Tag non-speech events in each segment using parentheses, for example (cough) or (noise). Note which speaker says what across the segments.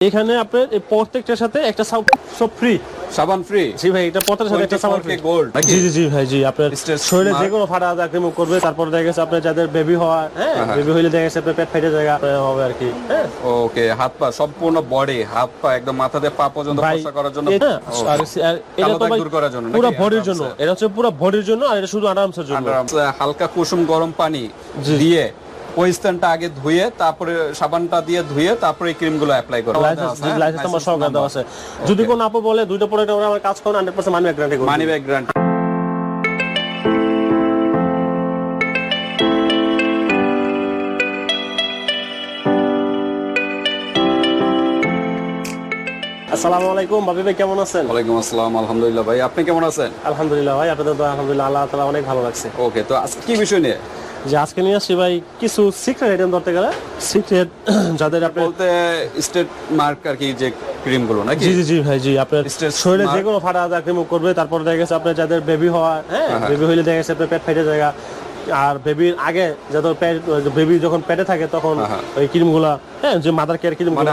Speaker 1: এখানে আপনার প্রত্যেকটার সাথে একটা সব ফ্রি
Speaker 2: সাবান ফ্রি
Speaker 1: জি ভাই এটা প্রত্যেকটার সাথে একটা সাবান ফ্রি
Speaker 2: গোল্ড
Speaker 1: জি জি জি ভাই জি আপনার শরীরে যে কোনো ফাটা দাগ রিমুভ করবে তারপর দেখা গেছে আপনার যাদের বেবি হওয়া হ্যাঁ
Speaker 2: হ্যাঁ।
Speaker 1: বেবি হইলে দেখা গেছে আপনার পেট ফেটে জায়গা হবে আর কি হ্যাঁ।
Speaker 2: ওকে হাত পা সম্পূর্ণ বডি হাত পা একদম মাথা দিয়ে পা পর্যন্ত ফর্সা করার জন্য।
Speaker 1: এটা আর এটা তো
Speaker 2: দূর করার জন্য
Speaker 1: পুরো বডির জন্য এটা হচ্ছে পুরো বডির জন্য আর এটা শুধু আরামসের জন্য।
Speaker 2: হালকা কুসুম গরম পানি। দিয়ে ওই স্থানটা আগে ধুয়ে তারপরে সাবানটা দিয়ে ধুয়ে তারপরে এই ক্রিম অ্যাপ্লাই করো।
Speaker 1: লাইসেন্স সরকার দেওয়া আছে। যদি কোনো আপু বলে দুইটা প্রোডাক্ট আমরা আমার কাজ করেন হান্ড্রেড পার্সেন্ট মানি গ্যারান্টি করব
Speaker 2: মানি ব্যাগ গ্রান্ট
Speaker 1: আসসালামু আলাইকুম বাবি ভাই কেমন আছেন?
Speaker 2: ওয়ালাইকুম আসসালাম আলহামদুলিল্লাহ ভাই আপনি কেমন আছেন?
Speaker 1: আলহামদুলিল্লাহ ভাই আপনাদের আলহামদুলিল্লাহ আল্লাহ তালা অনেক ভালো লাগছে
Speaker 2: ওকে তো আজকে কি বিষয় নিয়ে?
Speaker 1: যে আজকে নিয়ে আসছি ভাই কিছু সিক্রেট আইটেম ধরতে গেলে সিক্রেট (clears throat) যাদের আপনি
Speaker 2: বলতে স্টেট মার্ক আর কি যে ক্রিমগুলো নাকি
Speaker 1: জি জি জি ভাই জি আপনার শরীরে যে কোনো ফাটা দাগ রিমুভ করবে তারপর দেখা গেছে আপনার যাদের বেবি হওয়া হ্যাঁ
Speaker 2: হ্যাঁ।
Speaker 1: বেবি হইলে দেখা গেছে আপনার পেট ফেটে জায়গা আর বেবির আগে যখন পেট বেবি যখন পেটে থাকে তখন
Speaker 2: হ্যাঁ।
Speaker 1: ওই ক্রিমগুলা হ্যাঁ যে মাদার কেয়ার ক্রিম
Speaker 2: মানে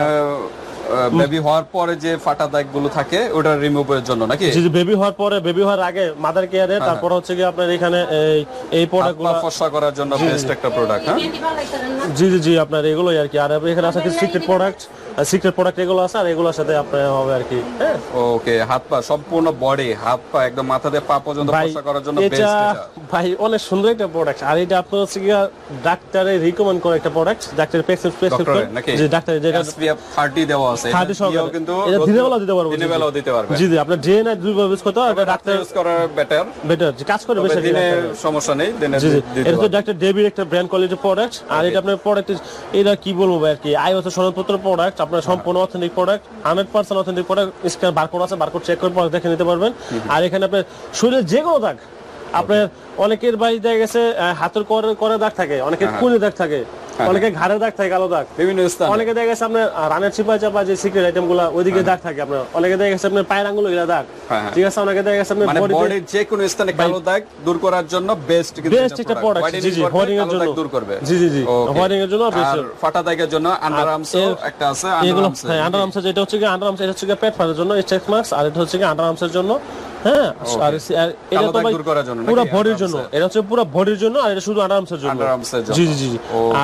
Speaker 2: বেবি হওয়ার পরে যে ফাটা দাগগুলো থাকে ওটা রিমুভের জন্য নাকি?
Speaker 1: জি বেবি হওয়ার পরে বেবি হওয়ার আগে মাদার কেয়ারে তারপর হচ্ছে কি আপনার এখানে এই এই প্রোডাক্টগুলো
Speaker 2: পা ফর্সা করার জন্য বেস্ট একটা প্রোডাক্ট হ্যাঁ?
Speaker 1: জি জি জি আপনার এগুলোই আর কি। আর এখানে আছে কি সিক্রেট প্রোডাক্ট সিক্রেট প্রোডাক্ট এগুলো আছে আর এগুলোর সাথে আপনার হবে আর কি হ্যাঁ?
Speaker 2: ওকে হাত পা সম্পূর্ণ বডি হাত পা একদম মাথা দিয়ে পা পর্যন্ত ফর্সা করার জন্য বেস্ট এটা
Speaker 1: ভাই অনেক সুন্দর একটা প্রোডাক্ট আর এটা আপনার হচ্ছে গিয়া ডাক্তারে রিকমেন্ড করে একটা প্রোডাক্ট ডাক্তারের প্রেসক্রিপশন
Speaker 2: নাকি?
Speaker 1: যে ডাক্তার যেটা
Speaker 2: SPF 30 দেওয়া আছে
Speaker 1: খাঁটি সহকারে।
Speaker 2: কিন্তু
Speaker 1: এটা দিনের বেলাও দিতে পারব,
Speaker 2: দিনের বেলাও দিতে পারবে।
Speaker 1: জি জি আপনার ডে নাইট দুইবার ইউজ করতে এটা ডাক্তার
Speaker 2: ইউজ করা বেটার
Speaker 1: বেটার কাজ করে বেশি
Speaker 2: দিনে সমস্যা নেই দিনে
Speaker 1: জি জি।
Speaker 2: দিতে
Speaker 1: এটা তো ডাক্তার ডেবির একটা ব্র্যান্ড কোয়ালিটি প্রোডাক্ট আর এটা আপনার প্রোডাক্ট এটা কি বলব আর কি? আই হচ্ছে সনদপত্র প্রোডাক্ট আপনার সম্পূর্ণ authentic product hundred percent authentic product scan barcode আছে বারকোড চেক করে দেখে নিতে পারবেন। আর এখানে আপনার শরীরের যে কোনো দাগ আপনার অনেকের বাড়ি দেখা গেছে হাতের করে করে দাগ থাকে অনেকের কুলি দাগ থাকে। অনেকের ঘাড়ে দাগ থাকে কালো দাগ।
Speaker 2: বিভিন্ন স্থানে।
Speaker 1: অনেকে দেখা গেছে আপনার রানের চিপায় চাপা যে সিক্রেট আইটেমগুলা ওইদিকে দাগ থাকে আপনার। অনেকে দেখা গেছে আপনার পায়ের আঙ্গুলগুলা দাগ।
Speaker 2: হ্যাঁ, হ্যাঁ।
Speaker 1: ঠিক আছে অনেকে দেখা গেছে আপনার
Speaker 2: মানে বডির যে কোনো স্থানে কালো দাগ দূর করার জন্য বেস্ট কিন্তু
Speaker 1: বেস্ট একটা প্রোডাক্ট জি জি হোয়াইটিং এর জন্য।
Speaker 2: দূর করবে।
Speaker 1: জি জি জি. হোয়াইটিং এর জন্য বেস্ট
Speaker 2: ফাটা দাগের জন্য আন্ডার আর্মস একটা আছে আন্ডার
Speaker 1: হ্যাঁ আন্ডার যেটা হচ্ছে কি আন্ডার আর্মস এটা হচ্ছে কি পেট ফাটার জন্য স্টেক মার্কস আর এটা হচ্ছে কি আন্ডার আর্মসের জন্য হ্যাঁ আর এটা তো ভাই পুরো? বডির জন্য। এটা হচ্ছে পুরো বডির জন্য আর এটা শুধু আরামসের জন্য। জি জি জি।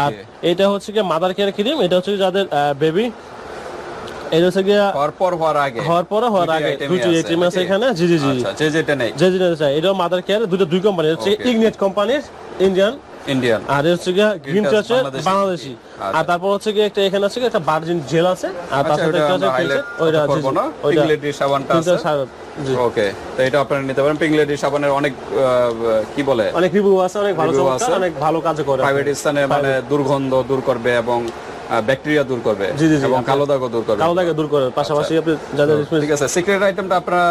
Speaker 1: আর এটা হচ্ছে কি মাদার কেয়ার ক্রিম এটা হচ্ছে যাদের বেবি এটা হচ্ছে
Speaker 2: পর হওয়ার আগে।
Speaker 1: হওয়ার পর হওয়ার আগে
Speaker 2: item-ই
Speaker 1: দুটি
Speaker 2: আছে,
Speaker 1: আইটেম আছে এখানে? জি জি জি।
Speaker 2: আচ্ছা যে যেটা নেই।
Speaker 1: যে যেটা চাই এটা মাদার কেয়ার দুটো দুই কোম্পানি হচ্ছে
Speaker 2: Okay.
Speaker 1: ইগনেট কোম্পানির ইন্ডিয়ান
Speaker 2: ইন্ডিয়ান
Speaker 1: আর হচ্ছে গিয়া গ্রিন
Speaker 2: Touch
Speaker 1: টাচের
Speaker 2: বাংলাদেশি।
Speaker 1: বাংলাদেশি।
Speaker 2: আচ্ছা।
Speaker 1: আর তারপর হচ্ছে গিয়ে একটা এখানে আছে একটা ভার্জিন জেল আছে। আর তার
Speaker 2: আচ্ছা
Speaker 1: সাথে একটা আছে ওইটা
Speaker 2: সাবানটা আছে? ওকে তো এটা আপনারা নিতে পারেন। পিংলেডি সাবানের অনেক কি বলে?
Speaker 1: অনেক রিভিউ আছে অনেক ভালো
Speaker 2: আছে।
Speaker 1: অনেক ভালো কাজ করে
Speaker 2: প্রাইভেট স্থানে মানে দুর্গন্ধ দূর করবে এবং ব্যাকটেরিয়া দূর করবে এবং কালো দাগও দূর করবে।
Speaker 1: কালো দাগে দূর করে পাশাপাশি আপনি যাদের
Speaker 2: ঠিক আছে সিক্রেট আইটেমটা আপনারা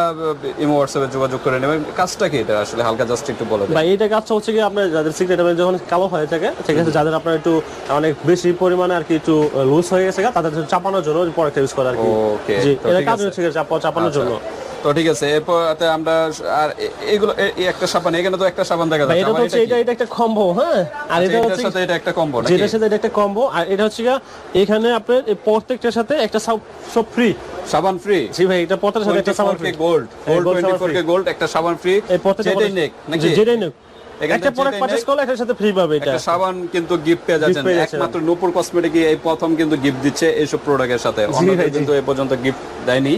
Speaker 2: ইমো হোয়াটসঅ্যাপে যোগাযোগ করে নেবেন। কাজটা কি এটা আসলে? হালকা জাস্ট একটু বলে
Speaker 1: ভাই এইটা কাজটা হচ্ছে কি আপনার যাদের সিগারেট যখন কালো হয়ে থাকে ঠিক আছে যাদের আপনার একটু অনেক বেশি পরিমাণে আর কি একটু লুজ হয়ে গেছে তাদের চাপানোর জন্য প্রোডাক্ট ইউজ করে আর কি।
Speaker 2: ওকে
Speaker 1: জি এটা কাজ হচ্ছে চাপানোর জন্য।
Speaker 2: তো ঠিক আছে এরপর আমরা আর এগুলো এই একটা সাবান এখানে তো একটা সাবান দেখা যাচ্ছে
Speaker 1: এটা হচ্ছে
Speaker 2: এটা
Speaker 1: এটা একটা কম্বো হ্যাঁ? আর
Speaker 2: আচ্ছা,
Speaker 1: এটা হচ্ছে
Speaker 2: সাথে এটা একটা কম্বো নাকি?
Speaker 1: সাথে এটা একটা কম্বো আর এটা হচ্ছে এখানে আপনার প্রত্যেকটার সাথে একটা সব- ফ্রি
Speaker 2: সাবান ফ্রি
Speaker 1: জি ভাই এটা প্রত্যেকটার সাথে একটা সাবান free
Speaker 2: gold gold 24 K gold একটা সাবান ফ্রি যেটাই নেক নাকি?
Speaker 1: যেটাই নেক। একটা প্রোডাক্ট পারচেজ করলে এটার সাথে ফ্রি পাবে এটা।
Speaker 2: একটা সাবান কিন্তু গিফট পেয়ে যাচ্ছেন একমাত্র নূপুর কসমেটিক এই প্রথম কিন্তু গিফট দিচ্ছে এইসব প্রোডাক্টের সাথে। অন্যদের কিন্তু এই পর্যন্ত গিফট দেয়নি।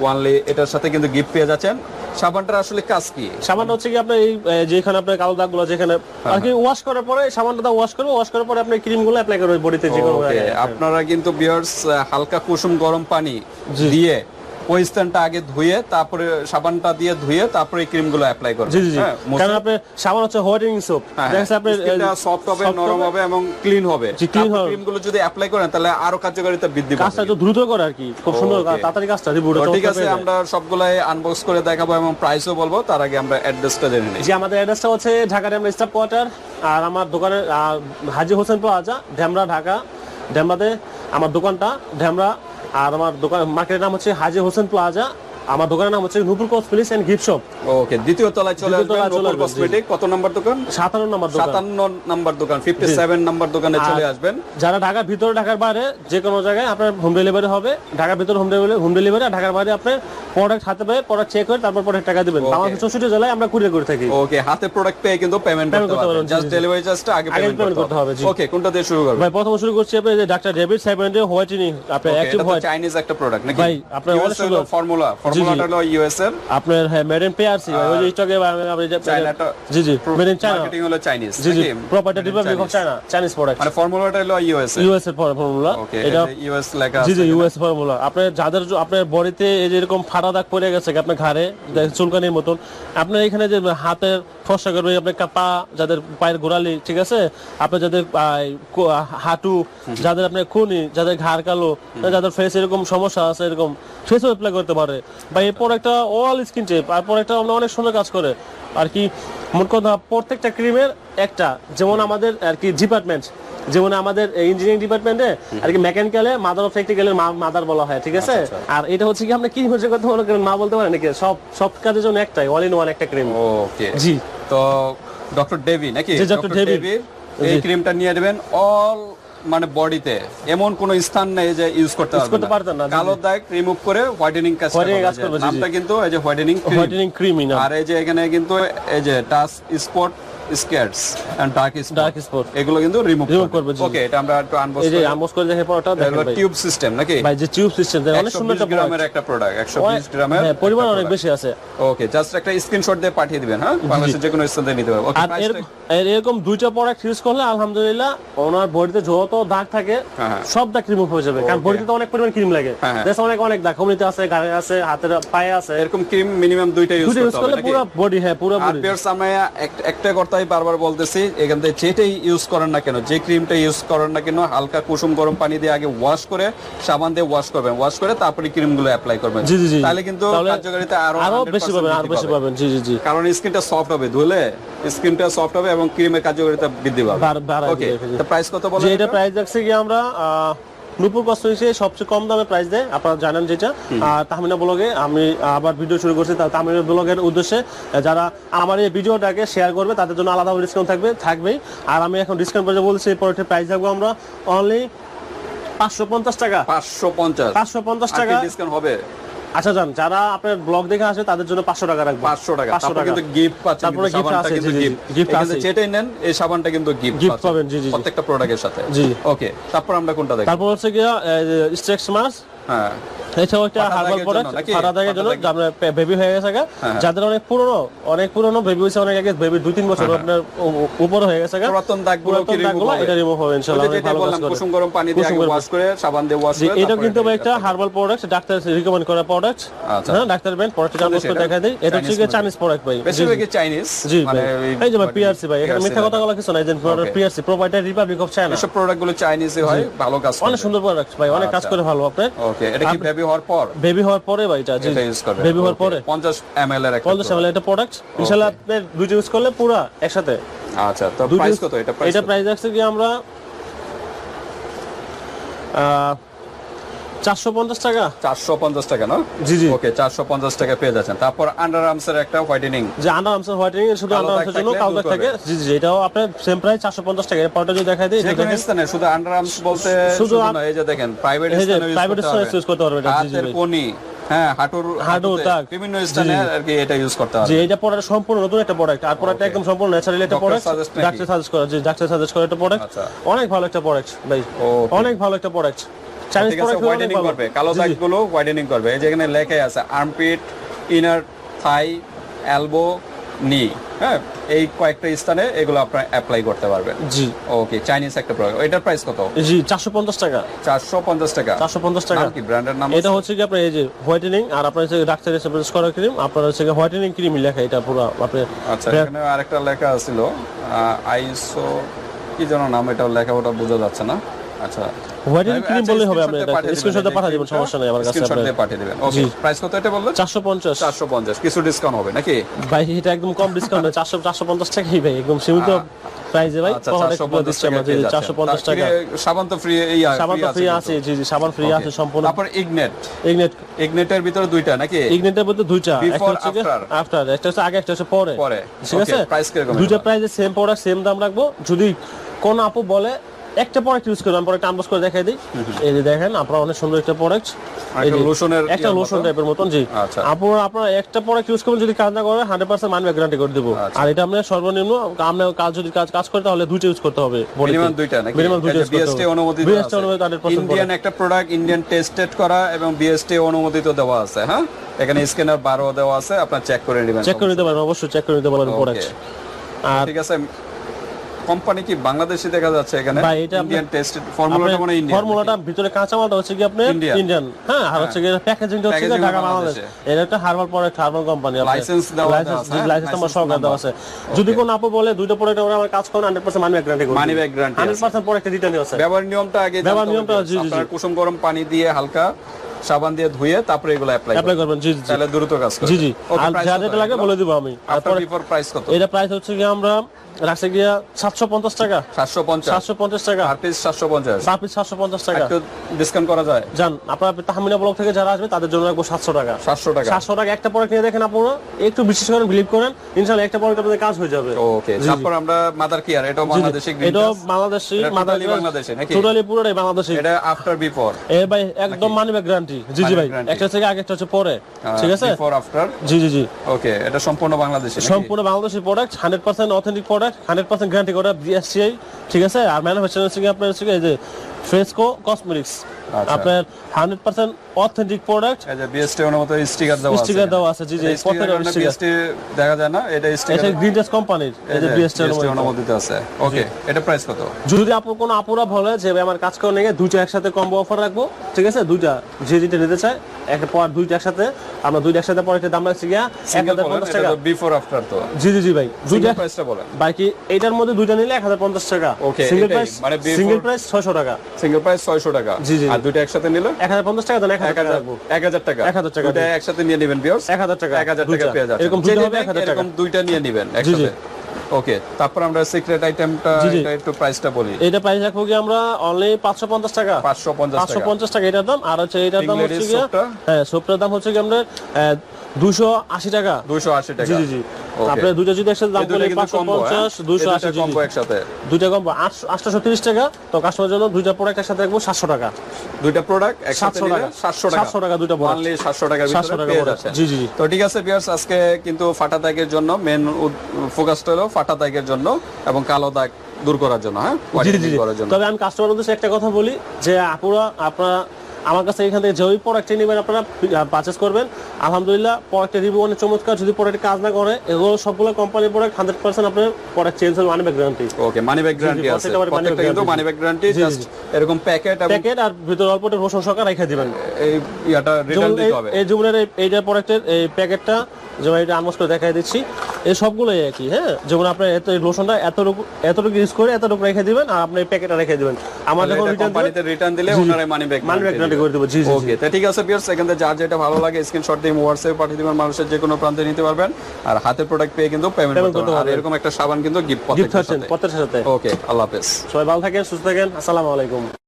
Speaker 2: ওয়ানলি এটার সাথে কিন্তু গিফট পেয়ে যাচ্ছেন। সাবানটার আসলে কাজ কি?
Speaker 1: সাবান হচ্ছে কি আপনি এই যেখানে আপনার কালো দাগগুলো যেখানে আর কি ওয়াশ করার পরে সাবানটা ওয়াশ করবে ওয়াশ করার পরে আপনি ক্রিমগুলো অ্যাপ্লাই করবে বডিতে যে কোনো
Speaker 2: আপনারা কিন্তু বিয়ার্স হালকা কুসুম গরম পানি দিয়ে ওই স্থানটা আগে ধুয়ে তারপরে সাবানটা দিয়ে ধুয়ে তারপরে এই ক্রিম অ্যাপ্লাই করবেন।
Speaker 1: জি জি
Speaker 2: হ্যাঁ,
Speaker 1: কারণ আপনার সাবান হচ্ছে হোয়াইটেনিং সোপ
Speaker 2: হ্যাঁ,
Speaker 1: দেখা যাচ্ছে
Speaker 2: সফট হবে নরম হবে। এবং ক্লিন হবে।
Speaker 1: clean হবে।
Speaker 2: ক্রিমগুলো যদি অ্যাপ্লাই করেন তাহলে আরও কার্যকারিতা বৃদ্ধি পাবে।
Speaker 1: কাজটা একটু দ্রুত করে আর কি। খুব সুন্দর তাড়াতাড়ি কাজটা
Speaker 2: ঠিক আছে আমরা সবগুলাই আনবক্স করে দেখাবো এবং প্রাইসও বলব তার আগে আমরা অ্যাড্রেসটা জেনে নিই।
Speaker 1: জি আমাদের অ্যাড্রেসটা হচ্ছে ঢাকার আমরা স্টাফ কোয়ার্টার আর আমার দোকানের হাজি হোসেন প্লাজা ঢেমরা ঢাকা ঢেমরাতে আমার দোকানটা ঢেমরা আর আমার দোকান মার্কেটের নাম হচ্ছে হাজি হোসেন প্লাজা আমার দোকানের নাম হচ্ছে Nupur cosmetics and gift shop
Speaker 2: okay দ্বিতীয় তলায় চলে আসবেন
Speaker 1: জি।
Speaker 2: কসমেটিক কত নাম্বার দোকান?
Speaker 1: সাতান্ন নম্বর দোকান।
Speaker 2: সাতান্ন নাম্বার দোকান ফিফটি সেভেন নাম্বার দোকানে চলে আসবেন।
Speaker 1: যারা ঢাকার ভিতরে ঢাকার বাইরে যে কোনো জায়গায় আপনার হোম ডেলিভারি হবে। ঢাকার ভিতরে হোম ডেলিভারি হোম ডেলিভারি আর ঢাকার বাইরে আপনি প্রোডাক্ট হাতে পেয়ে প্রোডাক্ট চেক করে তারপর প্রোডাক্ট টাকা দিবেন. আমাদের চৌষট্টি জেলায় আমরা কুরিয়ার করে থাকি।
Speaker 2: ওকে হাতে প্রোডাক্ট পেয়ে কিন্তু পেমেন্ট করতে পারবেন।
Speaker 1: পারবেন,
Speaker 2: জাস্ট ডেলিভারি চার্জটা আগে পেমেন্ট করতে
Speaker 1: হবে,
Speaker 2: হবে।
Speaker 1: জি।
Speaker 2: ওকে কোনটা দিয়ে শুরু করবেন?
Speaker 1: ভাই প্রথম শুরু করছি আপনি যে doctor David seven day whitening
Speaker 2: Okay,
Speaker 1: active white
Speaker 2: Chinese একটা প্রোডাক্ট নাকি?
Speaker 1: ভাই, আপনার
Speaker 2: ফর্মুলা ফর্মুলাটা হলো ইউএসএম
Speaker 1: আপনার হ্যাঁ মেড ইন পিআরসি ওই যে স্টকে জি জি মেড ইন চায়না
Speaker 2: মার্কেটিং হলো চাইনিজ
Speaker 1: জি জি property republic of China Chinese product
Speaker 2: মানে ফর্মুলাটা হলো ইউএস এর
Speaker 1: ইউএস এর ফর্মুলা এটা
Speaker 2: ইউএস লেখা
Speaker 1: জি জি ইউএস ফর্মুলা আপনার যাদের আপনার বডিতে এই যে এরকম ফাটা দাগ পড়ে গেছে আপনার ঘাড়ে চুলকানির মতন আপনার এখানে যে হাতের ফসা করবে আপনার কা- পা যাদের পায়ের গোড়ালি ঠিক আছে? আপনার যাদের হাঁটু যাদের আপনার খুনি যাদের ঘাড় কালো যাদের ফেস এরকম সমস্যা আছে এরকম ফেসও অ্যাপ্লাই করতে পারে। বা এই প্রোডাক্টটা অল স্কিন টেপ আর প্রোডাক্টটা আমরা অনেক সুন্দর কাজ করে। আর কি মোট কথা প্রত্যেকটা ক্রিমের একটা যেমন আমাদের আর কি ডিপার্টমেন্ট যেমন আমাদের ইঞ্জিনিয়ারিং ডিপার্টমেন্টে আর কি মেকানিক্যালে মাদার অফ প্র্যাকটিক্যালের মাদার বলা হয় ঠিক আছে? আর এটা হচ্ছে কি আপনি কি হচ্ছে কথা মনে করেন মা বলতে পারেন নাকি? সব সব কাজের জন্য একটাই অল ইন ওয়ান একটা ক্রিম
Speaker 2: ওকে
Speaker 1: জি।
Speaker 2: তো ডক্টর ডেভি নাকি? Doctor
Speaker 1: Davey.
Speaker 2: এই ক্রিমটা নিয়ে নেবেন অল মানে বডিতে এমন কোন স্থান নেই যে ইউজ করতে পারবেন
Speaker 1: না,
Speaker 2: কালো দাগ রিমুভ করে হোয়াইটেনিং কাজ। নামটা কিন্তু এই যে হোয়াইটেনিং
Speaker 1: হোয়াইটেনিং ক্রিম
Speaker 2: আর এই যে এখানে কিন্তু এই যে touch spot skates and dark spot
Speaker 1: Dark spot।
Speaker 2: এগুলো কিন্তু রিমুভ
Speaker 1: করবে।
Speaker 2: ওকে এটা আমরা একটু আনবক্স
Speaker 1: এই যে আমস করে দেখে পড়াটা দেখেন ভাই।
Speaker 2: টিউব সিস্টেম নাকি?
Speaker 1: ভাই যে টিউব সিস্টেম অনেক সুন্দর একটা
Speaker 2: গ্রামের একটা প্রোডাক্ট 120 গ্রামের
Speaker 1: হ্যাঁ পরিমাণ অনেক বেশি আছে।
Speaker 2: ওকে জাস্ট একটা স্ক্রিনশট দিয়ে পাঠিয়ে দিবেন হ্যাঁ? বাংলাদেশের যে কোনো স্থান নিতে পারবেন। ওকে
Speaker 1: আর এর এর এরকম দুইটা প্রোডাক্ট ইউজ করলে আলহামদুলিল্লাহ ওনার বডিতে যত দাগ থাকে
Speaker 2: হ্যাঁ, হ্যাঁ।
Speaker 1: সব দাগ রিমুভ হয়ে যাবে। কারণ বডিতে তো অনেক পরিমাণ ক্রিম লাগে।
Speaker 2: হ্যাঁ, হ্যাঁ।
Speaker 1: অনেক অনেক দাগ। কমিতে আছে গায়ে আছে হাতের পায়ে আছে।
Speaker 2: এরকম ক্রিম মিনিমাম দুইটা
Speaker 1: ইউজ
Speaker 2: করতে
Speaker 1: করলে
Speaker 2: হবে
Speaker 1: পুরো বডি হ্যাঁ পুরো
Speaker 2: আর
Speaker 1: বডি
Speaker 2: পিয়ার্স আমরা এক- একটা কথাই বারবার বলতেছি এখান থেকে যেটাই ইউজ করেন না কেন যে ক্রিমটা ইউজ করেন না কেন হালকা কুসুম গরম পানি দিয়ে আগে ওয়াশ করে সাবান দিয়ে ওয়াশ করবেন। ওয়াশ করে তারপরে ক্রিমগুলো অ্যাপ্লাই করবেন।
Speaker 1: জি জি
Speaker 2: তাহলে কিন্তু কার্যকারিতা
Speaker 1: আরও
Speaker 2: আরও
Speaker 1: বেশি পাবেন
Speaker 2: আরও
Speaker 1: বেশি পাবেন। জি জি জি।
Speaker 2: কারণ স্কিনটা সফট হবে ধুলে স্কিনটা সফট হবে এবং ক্রিমের কার্যকারিতা বৃদ্ধি পাবে। ওকে তো প্রাইস কত বলেন
Speaker 1: এটা? প্রাইস রাখছে কি আমরা নূপুর কসমেটিক্সে সবচেয়ে কম দামে প্রাইস দেয় আপনারা জানেন যেটা। আর তাহমিনা ব্লগে আমি আবার ভিডিও শুরু করছি তাহমিনা ব্লগের উদ্দেশ্যে যারা আমার এই ভিডিওটাকে শেয়ার করবে তাদের জন্য আলাদা ডিসকাউন্ট থাকবে থাকবেই। আর আমি এখন ডিসকাউন্ট বলছি এই প্রোডাক্টের প্রাইস থাকব আমরা অনলি পাঁচশো পঞ্চাশ টাকা।
Speaker 2: পাঁচশো পঞ্চাশ।
Speaker 1: পাঁচশো পঞ্চাশ টাকা।
Speaker 2: ডিসকাউন্ট হবে?
Speaker 1: আচ্ছা যান যারা আপনার ব্লগ দেখে আসে তাদের জন্য পাঁচশো টাকা রাখব।
Speaker 2: পাঁচশো টাকা।
Speaker 1: পাঁচশো
Speaker 2: তারপর
Speaker 1: টাকা।
Speaker 2: কিন্তু গিফট পাচ্ছেন
Speaker 1: তারপরে
Speaker 2: গিফট
Speaker 1: আছে,
Speaker 2: কিন্তু এখানে
Speaker 1: আছে।
Speaker 2: যেটাই নেন এই সাবানটা কিন্তু গিফট
Speaker 1: গিফট পাবেন, জি, জি।
Speaker 2: প্রত্যেকটা প্রোডাক্টের সাথে।
Speaker 1: জি।
Speaker 2: ওকে তারপর আমরা কোনটা দেখব?
Speaker 1: তারপর হচ্ছে গিয়া স্ট্রেক্স মাস
Speaker 2: হ্যাঁ।
Speaker 1: এছাড়াও একটা হার্বাল প্রোডাক্ট ফাটা দাগের জন্য আপনার বেবি হয়ে গেছে যাদের অনেক পুরনো অনেক পুরনো বেবি হয়েছে অনেক আগে বেবি দুই তিন বছর আপনার উপরে হয়ে গেছে গা।
Speaker 2: পুরাতন দাগগুলো কি
Speaker 1: পুরাতন
Speaker 2: হবে?
Speaker 1: এটা রিমুভ হবে ইনশাআল্লাহ
Speaker 2: যেটা
Speaker 1: ভালো কাজ
Speaker 2: বললাম কুসুম গরম পানি দিয়ে আগে ওয়াশ করে সাবান দিয়ে ওয়াশ করে
Speaker 1: এটা কিন্তু একটা হার্বাল প্রোডাক্ট ডাক্তার রিকমেন্ড করা প্রোডাক্ট। হ্যাঁ ডাক্তার ব্যান্ড প্রোডাক্ট
Speaker 2: কোন
Speaker 1: জানব
Speaker 2: দেশে এটা?
Speaker 1: দেখা দেই। এটা হচ্ছে চাইনিজ প্রোডাক্ট ভাই। জি, জি।
Speaker 2: বেশিরভাগই চাইনিজ
Speaker 1: জি
Speaker 2: মানে
Speaker 1: এই যে পিআরসি ভাই এখানে মিথ্যা কথা বলা কিছু নাই যে PRC provider republic of China
Speaker 2: এসব প্রোডাক্টগুলো চাইনিজই হয় ভালো কাজ
Speaker 1: অনেক সুন্দর প্রোডাক্ট ভাই অনেক কাজ
Speaker 2: আচ্ছা।
Speaker 1: করে ভালো আপনার
Speaker 2: ওকে এটা কি বেবি হওয়ার পর?
Speaker 1: বেবি হওয়ার পরে ভাই এটা?
Speaker 2: এটা ইউজ করবে
Speaker 1: বেবি হওয়ার পরে।
Speaker 2: 50 ml এর একটা
Speaker 1: পঞ্চাশ এমএল এটা প্রোডাক্ট ইনশাআল্লাহ আপনি দুইটা ইউজ করলে পুরো একসাথে।
Speaker 2: আচ্ছা তো প্রাইস কত? এটা প্রাইস
Speaker 1: এটা প্রাইস রাখছে কি আমরা চারশো পঞ্চাশ টাকা?
Speaker 2: 450 টাকা না?
Speaker 1: জি জি।
Speaker 2: ওকে 450 টাকা পেয়ে যাচ্ছেন। তারপর আন্ডার আর্মস একটা হোয়াইটেনিং
Speaker 1: যে আন্ডার আর্মসের হোয়াইটেনিং শুধু আন্ডার আর্মসের জন্য
Speaker 2: থাকলে
Speaker 1: কালো দাগ
Speaker 2: দূর
Speaker 1: থাকে জি জি এটাও আপনার সেম প্রাইস চারশো পঞ্চাশ টাকা। এর পরটা যদি দেখাই দিই এটা দেখেন।
Speaker 2: শুধু আন্ডার আর্মস বলতে
Speaker 1: শুধু
Speaker 2: শুধু না এই যে দেখেন প্রাইভেট স্থানে
Speaker 1: private স্থানে use করতে পারবে এটা, জি, জি
Speaker 2: কোনি হ্যাঁ হাঁটুর
Speaker 1: হাঁটু,
Speaker 2: হাঁটুতে, বিভিন্ন স্থানে আর কি এটা ইউজ করতে হবে।
Speaker 1: যে এটা প্রোডাক্ট সম্পূর্ণ নতুন একটা প্রোডাক্ট আর প্রোডাক্ট একদম সম্পূর্ণ ন্যাচারালি একটা প্রোডাক্ট ডাক্তার সাজেস্ট করে ডাক্তার সাজেস্ট করে একটা প্রোডাক্ট
Speaker 2: আচ্ছা।
Speaker 1: অনেক ভালো একটা প্রোডাক্ট ভাই। অনেক ভালো একটা প্রোডাক্ট
Speaker 2: ঠিক আছে
Speaker 1: প্রোডাক্ট
Speaker 2: হোয়াইটেনিং করবে কালো। দাগগুলো হোয়াইটেনিং করবে এই যে এখানে লেখাই আছে আর্মপিট ইনার থাই এলবো নি হ্যাঁ? এই কয়েকটা স্থানে এগুলো আপনারা অ্যাপ্লাই করতে পারবেন।
Speaker 1: জি।
Speaker 2: ওকে চাইনিজ একটা প্রোডাক্ট এটার প্রাইস কত?
Speaker 1: জি চারশো পঞ্চাশ টাকা।
Speaker 2: চারশো পঞ্চাশ টাকা।
Speaker 1: চারশো পঞ্চাশ টাকা।
Speaker 2: নাম কি ব্র্যান্ডের নাম
Speaker 1: এটা হচ্ছে কি আপনার এই যে হোয়াইটেনিং আর আপনার হচ্ছে ডাক্তার করা ক্রিম আপনার হচ্ছে হোয়াইটেনিং ক্রিম লেখা এটা পুরো আপনি
Speaker 2: আচ্ছা এখানে আরেকটা লেখা ছিল আইসো কি যেন নাম এটা লেখা ওটা বোঝা যাচ্ছে না। আচ্ছা।
Speaker 1: হোয়াইটের ক্রিম বললেই হবে আপনি
Speaker 2: স্ক্রিনশটে পাঠিয়ে দিবেন,
Speaker 1: পাঠিয়ে দেবেন
Speaker 2: এই
Speaker 1: সমস্যা নেই আমার কাছে
Speaker 2: স্ক্রিনশট দিয়ে পাঠিয়ে দিবেন ওকে প্রাইস কত এটা বললেন?
Speaker 1: চারশো পঞ্চাশ।
Speaker 2: চারশো পঞ্চাশ কিছু ডিসকাউন্ট হবে নাকি?
Speaker 1: ভাই এটা একদম কম ডিসকাউন্ট চারশো চারশো পঞ্চাশ টাকাই ভাই একদম সীমিত প্রাইজে ভাই।
Speaker 2: আচ্ছা
Speaker 1: প্রোডাক্ট
Speaker 2: চারশো
Speaker 1: গুলো
Speaker 2: পঞ্চাশ
Speaker 1: দিচ্ছি
Speaker 2: টাকা
Speaker 1: আমরা
Speaker 2: পেয়ে
Speaker 1: চারশো পঞ্চাশ
Speaker 2: যাচ্ছেন।
Speaker 1: টাকা।
Speaker 2: সাবান তো ফ্রি ইয়া
Speaker 1: সাবান তো ফ্রি আছে জি জি সাবান ফ্রি আছে সম্পূর্ণ।
Speaker 2: তারপর ইগনেট
Speaker 1: ইগনেট
Speaker 2: ইগনেটের ভিতরে দুইটা নাকি?
Speaker 1: ইগনেটের মধ্যে দুইটা। একটা হচ্ছে আফটার একটা হচ্ছে আগে একটা হচ্ছে পরে।
Speaker 2: পরে।
Speaker 1: ঠিক আছে?
Speaker 2: কীরকম
Speaker 1: দুইটা? প্রাইসে সেম প্রোডাক্ট সেম দাম রাখব। যদি কোন আপু বলে একটা প্রোডাক্ট ইউজ করবেন প্রোডাক্ট আনবক্স করে দেখাই দিই। এই যে দেখেন আপনারা অনেক সুন্দর একটা প্রোডাক্ট
Speaker 2: একটা লোশনের
Speaker 1: একটা লোশন টাইপের মতন জি।
Speaker 2: আচ্ছা।
Speaker 1: আপনারা আপনারা একটা প্রোডাক্ট ইউজ করবেন যদি কাজ না করে হান্ড্রেড পার্সেন্ট মানি গ্যারান্টি করে দেবো।
Speaker 2: আচ্ছা।
Speaker 1: আর এটা আপনার সর্বনিম্ন আপনার কাজ যদি কাজ কাজ করে তাহলে দুইটা ইউজ করতে হবে
Speaker 2: মিনিমাম দুইটা নাকি?
Speaker 1: মিনিমাম দুইটা
Speaker 2: বিএসটি অনুমোদিত
Speaker 1: 100%
Speaker 2: ইন্ডিয়ান একটা প্রোডাক্ট ইন্ডিয়ান টেস্টেড করা এবং বিএসটি অনুমোদিত দেওয়া আছে হ্যাঁ? এখানে স্ক্যানার বারো দেওয়া আছে আপনার চেক করে নেবেন
Speaker 1: চেক করে নিতে পারেন অবশ্যই চেক করে নিতে পারবেন. প্রোডাক্ট আর
Speaker 2: ঠিক আছে কোম্পানি কি বাংলাদেশি দেখা যাচ্ছে এখানে?
Speaker 1: ভাই, এটা
Speaker 2: ইন্ডিয়ান টেস্টেড ফর্মুলাটা মানে ইন্ডিয়ান
Speaker 1: ফর্মুলাটা ভিতরে কাঁচা মালটা হচ্ছে কি আপনি ইন্ডিয়ান হ্যাঁ আর হচ্ছে কি প্যাকেজিংটা হচ্ছে কি ঢাকা বাংলাদেশ। এটা একটা herbal product herbal company
Speaker 2: License দেওয়া আছে, হ্যাঁ?
Speaker 1: লাইসেন্স সরকার দেওয়া আছে। যদি
Speaker 2: Okay.
Speaker 1: কোন আপু বলে দুইটা প্রোডাক্ট আমার কাজ করেন 100% মানি ব্যাক গ্যারান্টি করবে
Speaker 2: back guarantee আছে।
Speaker 1: 100% প্রোডাক্ট আছে।
Speaker 2: ব্যবহার নিয়মটা আগে
Speaker 1: ব্যবহার নিয়মটা, জি, জি।
Speaker 2: আপনার কুসুম গরম পানি দিয়ে হালকা সাবান দিয়ে ধুয়ে তারপরে এগুলো অ্যাপ্লাই
Speaker 1: অ্যাপ্লাই করবেন জি জি।
Speaker 2: তাহলে দ্রুত কাজ করবে
Speaker 1: জি জি। আর যা যেটা লাগে বলে দিব আমি।
Speaker 2: প্রাইস কত?
Speaker 1: এটা প্রাইস হচ্ছে কি আমরা রাখছে গিয়া 750 টাকা।
Speaker 2: 750
Speaker 1: 750 টাকা।
Speaker 2: পার পিস 750
Speaker 1: পার পিস 750 টাকা।
Speaker 2: একটু ডিসকাউন্ট করা যায়।
Speaker 1: জান আপনারা তাহমিনা ব্লক থেকে যারা আসবে তাদের জন্য রাখব 700 টাকা।
Speaker 2: 700 টাকা।
Speaker 1: সাতশো টাকা একটা প্রোডাক্ট নিয়ে দেখেন আপনারা একটু বিশ্বাস করেন বিলিভ করেন ইনশাল্লাহ একটা প্রোডাক্ট আপনাদের কাজ হয়ে যাবে।
Speaker 2: ওকে তারপর আমরা মাদার কেয়ার এটাও বাংলাদেশি
Speaker 1: এটা বাংলাদেশি মাদার
Speaker 2: বাংলাদেশি নাকি?
Speaker 1: টোটালি পুরোটাই বাংলাদেশি।
Speaker 2: এটা আফটার বিফোর
Speaker 1: এ ভাই একদম মানি ব্যাক গ্যারান্টি জি জি ভাই একটা থেকে আগে একটা হচ্ছে পরে। ঠিক আছে?
Speaker 2: বিফোর আফটার
Speaker 1: জি জি জি।
Speaker 2: ওকে এটা সম্পূর্ণ বাংলাদেশি
Speaker 1: সম্পূর্ণ Bangladeshi product hundred percent authentic product hundred percent guarantee করা বিএসসিআই ঠিক আছে? আর ম্যানুফ্যাকচার হচ্ছে কি আপনার হচ্ছে কি এই যে ফ্রেস্কো কসমেটিক্স
Speaker 2: আচ্ছা।
Speaker 1: আপনার হান্ড্রেড পার্সেন্ট অথেন্টিক প্রোডাক্ট
Speaker 2: এই যে বিএসটি অনুমত স্টিকার দেওয়া আছে।
Speaker 1: স্টিকার দেওয়া আছে জি জি
Speaker 2: বিএসটি দেখা যায় না? এটা
Speaker 1: এটা
Speaker 2: স্টিকার
Speaker 1: গ্রিন টেস্ট কোম্পানির এই যে বিএসটি
Speaker 2: অনুমোদিত আছে। ওকে এটা প্রাইস কত?
Speaker 1: যদি আপু কোনো আপুরা বলে যে আমার কাজ করে নিয়ে দুইটা একসাথে কম্বো অফার রাখব ঠিক আছে? দুইটা যে যেটা নিতে চায় একটা পর দুইটা একসাথে আমরা দুইটা একসাথে পরে দাম রাখছি গিয়া এক
Speaker 2: সিঙ্গেল
Speaker 1: হাজার
Speaker 2: বলেন
Speaker 1: পঞ্চাশ
Speaker 2: এটা
Speaker 1: টাকা।
Speaker 2: তো বিফোর আফটার তো।
Speaker 1: জি জি জি ভাই। দুইটা
Speaker 2: প্রাইসটা বলেন।
Speaker 1: বাকি এটার মধ্যে দুইটা নিলে এক হাজার পঞ্চাশ টাকা? সিঙ্গেল প্রাইস
Speaker 2: মানে
Speaker 1: সিঙ্গেল প্রাইস টাকা।
Speaker 2: সিঙ্গেল প্রাইস 600 টাকা।
Speaker 1: জি, জি,
Speaker 2: আর দুটো একসাথে নিলে?
Speaker 1: এক হাজার পঞ্চাশ টাকা দেন এক হাজার টাকা
Speaker 2: 1000 টাকা।
Speaker 1: 1000 টাকা
Speaker 2: দুটো একসাথে নিয়ে নেবেন ভিউয়ার্স
Speaker 1: এক হাজার টাকা
Speaker 2: 1000 টাকা পেয়ে যাচ্ছেন।
Speaker 1: এরকম দুইটা হবে এক হাজার টাকা
Speaker 2: এরকম দুইটা নিয়ে নেবেন একসাথে। ওকে তারপর আমরা সিক্রেট আইটেমটা
Speaker 1: জি, জি।
Speaker 2: এটা একটু প্রাইসটা বলি।
Speaker 1: এটা প্রাইস রাখব কি আমরা অনলি পাঁচশো পঞ্চাশ টাকা?
Speaker 2: 550
Speaker 1: পাঁচশো
Speaker 2: টাকা।
Speaker 1: পঞ্চাশ টাকা এটার দাম। আর হচ্ছে এটার দাম হচ্ছে
Speaker 2: ladies
Speaker 1: হ্যাঁ সোপটার দাম হচ্ছে কি আমরা দুশো আশি টাকা।
Speaker 2: 280 টাকা।
Speaker 1: জি জি. আপনার দুটো যদি একসাথে দাম
Speaker 2: এই দুটো
Speaker 1: বলি
Speaker 2: কিন্তু
Speaker 1: পাঁচশো
Speaker 2: combo, হ্যাঁ?
Speaker 1: পঞ্চাশ দুশো
Speaker 2: এই
Speaker 1: আশি
Speaker 2: দুটো combo একসাথে।
Speaker 1: দুইটা কম আটশো তিরিশ টাকা। তো কাস্টমার জন্য দুইটা প্রোডাক্ট একসাথে রাখব সাতশো টাকা।
Speaker 2: দুইটা প্রোডাক্ট একসাথে নিলে 700 টাকা।
Speaker 1: 700 টাকা দুইটা product।
Speaker 2: অনলি 700 টাকার ভিতরে পেয়ে। যাচ্ছেন।
Speaker 1: জি, জি।
Speaker 2: তো ঠিক আছে ভিউয়ার্স আজকে কিন্তু ফাটা দাগের জন্য মেন ফোকাসটা হলো ফাটা দাগের জন্য এবং কালো দাগ দূর করার জন্য হ্যাঁ?
Speaker 1: জি জি তবে আমি কাস্টমার উদ্দেশ্যে একটা কথা বলি যে আপুরা আপনারা আমার কাছে এখান থেকে যেই প্রোডাক্টটি নেবেন আপনারা পারচেস করবেন। আলহামদুলিল্লাহ প্রোডাক্টের রিভিউ অনেক চমৎকার। যদি প্রোডাক্ট কাজ না করে এগুলো সবগুলো কোম্পানির প্রোডাক্ট হান্ড্রেড পার্সেন্ট আপনার প্রোডাক্ট চেঞ্জ হবে money back guarantee
Speaker 2: okay money bag guarantee আছে।
Speaker 1: প্রত্যেকটা
Speaker 2: কিন্তু মানি ব্যাক গ্যারান্টি জাস্ট এরকম প্যাকেট
Speaker 1: প্যাকেট আর ভিতরে অল্প একটু রসুন সরকার রেখে দিবেন।
Speaker 2: এই ইয়াটা রিটার্ন দিতে হবে।
Speaker 1: এই যেমন এই- এইটা প্রোডাক্টের এই প্যাকেটটা যেমন এটা আনমোস্ট করে দেখাই দিচ্ছি। এই সবগুলোই একই হ্যাঁ? যেমন আপনার এত লোশনটা এতটুকু এতটুকু ইউজ করে এতটুকু রেখে দিবেন আর আপনি প্যাকেটটা রেখে দিবেন। আমার যখন
Speaker 2: কোম্পানিতে রিটার্ন দিলে ওনারা money back
Speaker 1: money back guarantee করে দেবো। জি জি।
Speaker 2: ওকে তো ঠিক আছে পিয়ার্স এখান থেকে যার যেটা ভালো লাগে স্ক্রিনশট দিয়ে হোয়াটসঅ্যাপে পাঠিয়ে দিবেন মানুষের যে কোনো প্রান্তে নিতে পারবেন। আর হাতে প্রোডাক্ট পেয়ে কিন্তু পেমেন্ট করতে আর এরকম একটা সাবান কিন্তু গিফট
Speaker 1: প্রত্যেকের সাথে।
Speaker 2: ওকে আল্লাহ হাফেজ।
Speaker 1: সবাই ভালো থাকেন সুস্থ থাকেন। আসসালামু আলাইকুম।